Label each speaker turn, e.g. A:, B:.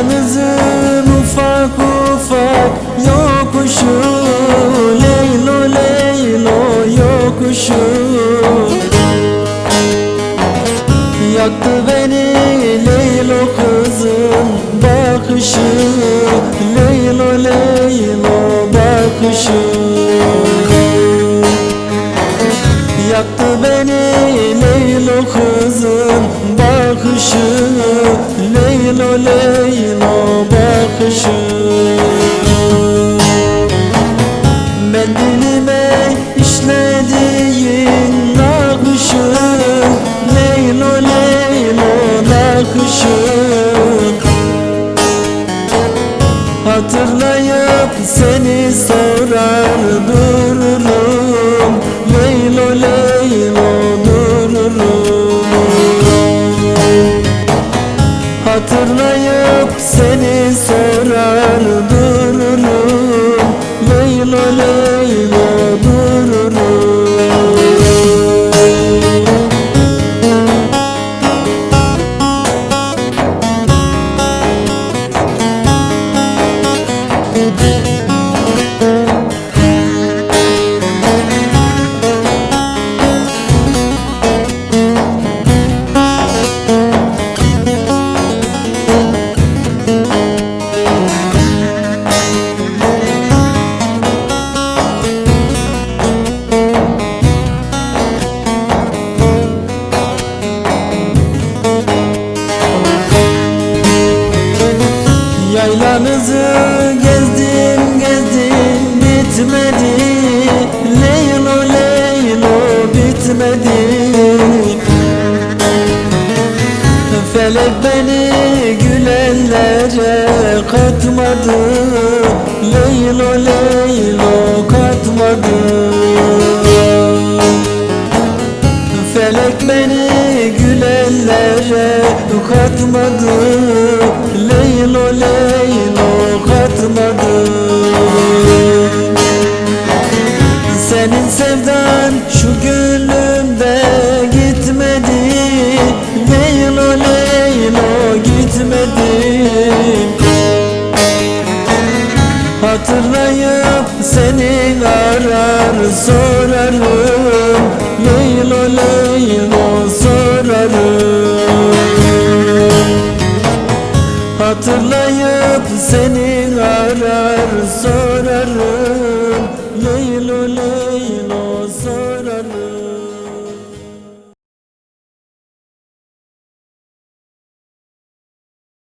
A: Denizin ufak ufak yokuşu Leylo leylo yokuşu. Yaktı beni leylo kızın bakışı Leylo leylo bakışı. Yaktı beni leylo kızın bakışı. Leylo Leylo bakışı Mendilime işlediğin nakışı Leylo Leylo nakışı Hatırlayıp seni sorar dururum Hatırlayıp seni sorar dururum. Leylo Leylo Yaylanızı gezdim gezdim bitmedi. Leylo leylo bitmedi. Felek beni gülenlere katmadı. Leylo leylo katmadı. Felek beni gülenlere katmadı. Leylo leylo Hatırlayıp seni arar sorarım. Leylo leylo sorarım. Hatırlayıp seni arar sorarım. Leylo leylo